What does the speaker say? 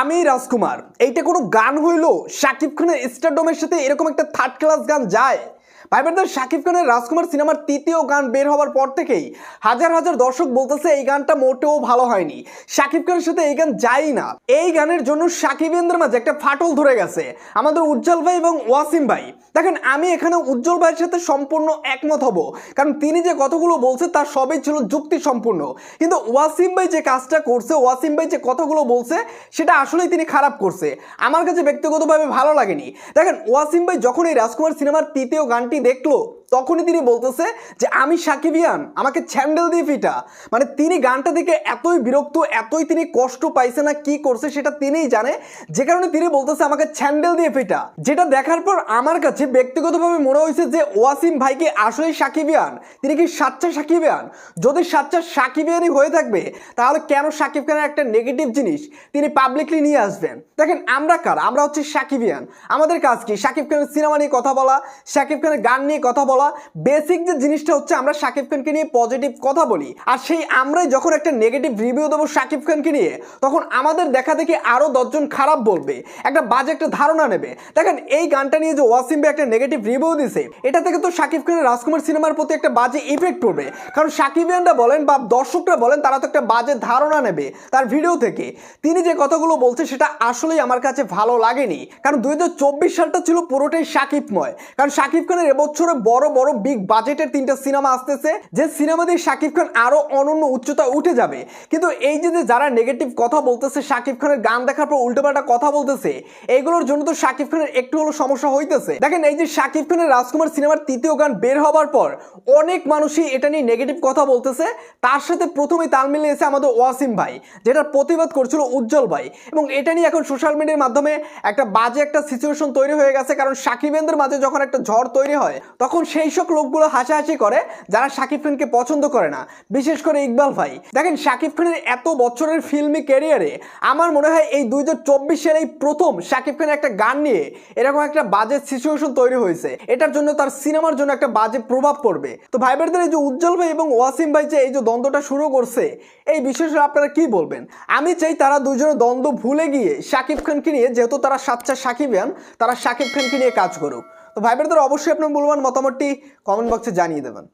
আমি রাজকুমার। এইটা কোনো গান হইল? শাকিব খানের স্টারডমের সাথে এরকম একটা থার্ড ক্লাস গান যায়? ভাইবারদার শাকিব খানের রাজকুমার সিনেমার তৃতীয় গান বের হওয়ার পর থেকেই হাজার হাজার দর্শক বলতেছে এই গানটা মোটেও ভালো হয়নি। শাকিব খানের সাথে এই গান যায়ই না। এই গানের জন্য শাকিবেন্দ্রের মাঝে একটা ফাটল ধরে গেছে। আমাদের উজ্জ্বল ভাই এবং ওয়াসিম ভাই। দেখেন, আমি এখানে উজ্জ্বল ভাইয়ের সাথে সম্পূর্ণ একমত হব। কারণ তিনি যে কথাগুলো বলছে তার সবই ছিল যুক্তি সম্পূর্ণ কিন্তু ওয়াসিম ভাই যে কাজটা করছে, ওয়াসিম ভাই যে কথাগুলো বলছে, সেটা আসলেই তিনি খারাপ করছে। আমার কাছে ব্যক্তিগতভাবে ভালো লাগেনি। দেখেন, ওয়াসিম ভাই যখন এই রাজকুমার সিনেমার তৃতীয় গানটি देख लो। তখনই তিনি বলতেছে যে, আমি সাকিবিয়ান, আমাকে ছ্যান্ডেল দিয়ে ফিটা। মানে তিনি গানটা দেখে এতই বিরক্ত, এতই তিনি কষ্ট পাইছে না কি করছে সেটা তিনিই জানে। যে কারণে তিনি বলতেছে, আমাকে ছ্যান্ডেল দিয়ে ফিটা। যেটা দেখার পর আমার কাছে ব্যক্তিগতভাবে মনে হয়েছে যে, ওয়াসিম ভাইকে আসলেই সাকিবিয়ান? তিনি কি সাচ্চা সাকিবিয়ান? যদি সাচ্চা সাকিবিয়ানই হয়ে থাকবে, তাহলে কেন সাকিব খানের একটা নেগেটিভ জিনিস তিনি পাবলিকলি নিয়ে আসবেন? দেখেন, আমরা কার? আমরা হচ্ছে সাকিবিয়ান। আমাদের কাজ কি? সাকিব খানের সিনেমা নিয়ে কথা বলা, সাকিব খানের গান নিয়ে কথা বলা বেসিক যে জিনিসটা হচ্ছে আমরা সাকিব খানকে নিয়ে পজিটিভ কথা বলি, আর সেই আমরাই যখন একটা নেগেটিভ রিভিউ দেবো সাকিব খানকে নিয়ে, তখন আমাদের দেখা দেখি আরও দশজন খারাপ বলবে, একটা বাজে একটা ধারণা নেবে। দেখেন, এই গানটা নিয়ে যে ওয়াসিম ভাই একটা নেগেটিভ রিভিউ দিছে, এটা থেকে তো সাকিব খানের রাজকুমার সিনেমার প্রতি একটা বাজে ইফেক্ট পড়বে। কারণ সাকিবিয়ানরা বলেন বা দর্শকরা বলেন, তারা তো একটা বাজে ধারণা নেবে তার ভিডিও থেকে। তিনি যে কথাগুলো বলছে, সেটা আসলেই আমার কাছে ভালো লাগেনি। কারণ দুই হাজার চব্বিশ সালটা ছিল পুরোটাই সাকিবময় কারণ সাকিব খানের এবছরে বড় বড় বিগ বাজেটের তিনটা সিনেমা আসতেছে, যে সিনেমা দিয়ে সাকিব খান আরও অনন্য উচ্চতা উঠে যাবে। কিন্তু এই যে যারা নেগেটিভ কথা বলতেছে সাকিব খানের গান দেখার পর উল্টোপাল্টা কথা বলতেছে এইগুলোর জন্য তো সাকিব খানের একটু হলো সমস্যা হইতেছে। দেখেন, এই যে সাকিব খানের রাজকুমার সিনেমার তৃতীয় গান বের হবার পর, অনেক মানুষই এটা নিয়ে নেগেটিভ কথা বলতেছে। তার সাথে প্রথমেই তাল মিলিয়েছে আমাদের ওয়াসিম ভাই যেটার প্রতিবাদ করছিল উজ্জ্বল ভাই। এবং এটা নিয়ে এখন সোশ্যাল মিডিয়ার মাধ্যমে একটা বাজে একটা সিচুয়েশন তৈরি হয়ে গেছে, কারণ সাকিবেন্দ্রের মাঝে যখন একটা ঝড় তৈরি হয়, তখন সেই সব লোকগুলো হাসাহাসি করে যারা শাকিব খানকে পছন্দ করে না, বিশেষ করে ইকবাল ভাই। দেখেন, শাকিব খানের এত বছরের ফিল্মি ক্যারিয়ারে আমার মনে হয় এই দুই সালে এই প্রথম শাকিব খানের একটা গান নিয়ে এরকম একটা বাজে সিচুয়েশন তৈরি হয়েছে। এটার জন্য তার সিনেমার জন্য একটা বাজে প্রভাব পড়বে। তো ভাই বোনদের এই যে উজ্জ্বল ভাই এবং ওয়াসিম ভাই যে এই যে দ্বন্দ্বটা শুরু করছে, এই বিষয়ে আপনারা কি বলবেন? আমি চাই তারা দুজনে দ্বন্দ্ব ভুলে গিয়ে শাকিব খানকে নিয়ে, যেহেতু তারা সাচ্চা সাকিবিয়ান তারা শাকিব খানকে নিয়ে কাজ করুক। তো ভাই বোনদের অবশ্যই আপনার মূল্যবান মতামতটি কমেন্ট বক্সে জানিয়ে দেবেন।